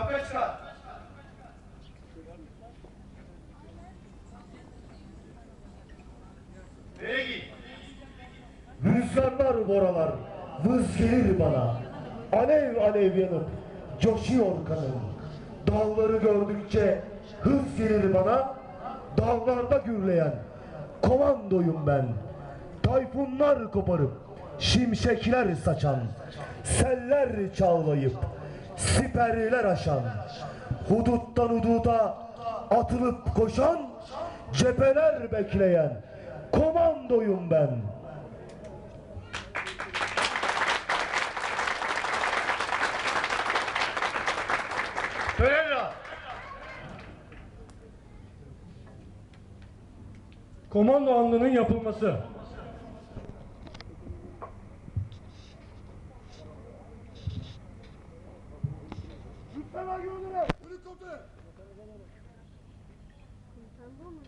Arkaya çıkar. Nereye git? Rüzgarlar boralar, vız gelir bana. Alev alev yanıp coşuyor kanım. Dağları gördükçe hız gelir bana. Dağlarda gürleyen komandoyum ben. Tayfunlar koparıp şimşekler saçan, seller çağlayıp siperler aşan, huduttan hududa atılıp koşan, cepheler bekleyen komandoyum ben. Törevra. Komando andının yapılması. Tamam mı?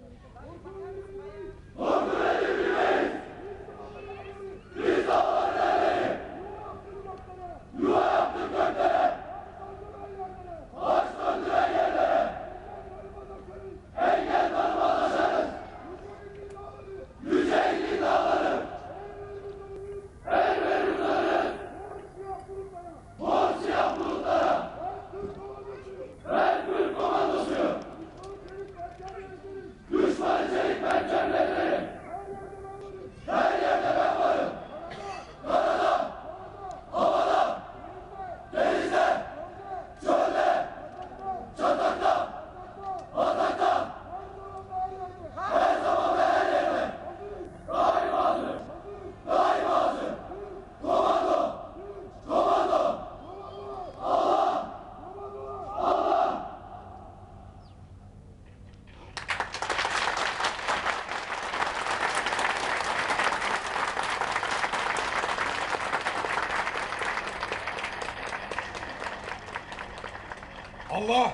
Allah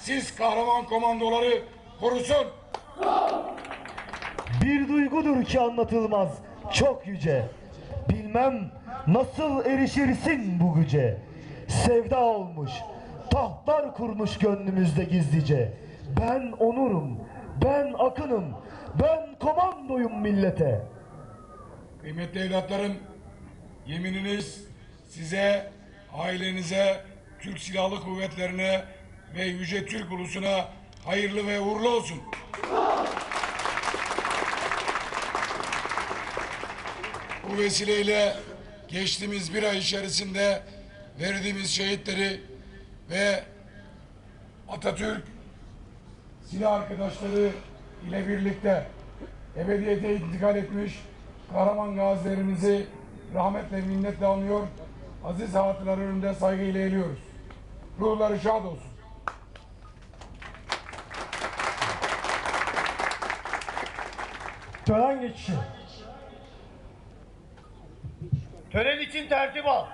siz kahraman komandoları korusun. Bir duygudur ki anlatılmaz çok yüce. Bilmem nasıl erişirsin bu güce. Sevda olmuş, tahtlar kurmuş gönlümüzde gizlice. Ben onurum, ben akınım, ben komandoyum millete. Kıymetli evlatlarım, yemininiz size, ailenize, Türk Silahlı Kuvvetlerine ve Yüce Türk ulusuna hayırlı ve uğurlu olsun. Bu vesileyle geçtiğimiz bir ay içerisinde verdiğimiz şehitleri ve Atatürk silah arkadaşları ile birlikte ebediyete intikal etmiş kahraman gazilerimizi rahmetle minnetle anıyor. Aziz hatıraları önünde saygıyla eğiliyoruz. Ruhları şad olsun. Tören geçişi. Tören için tertip al.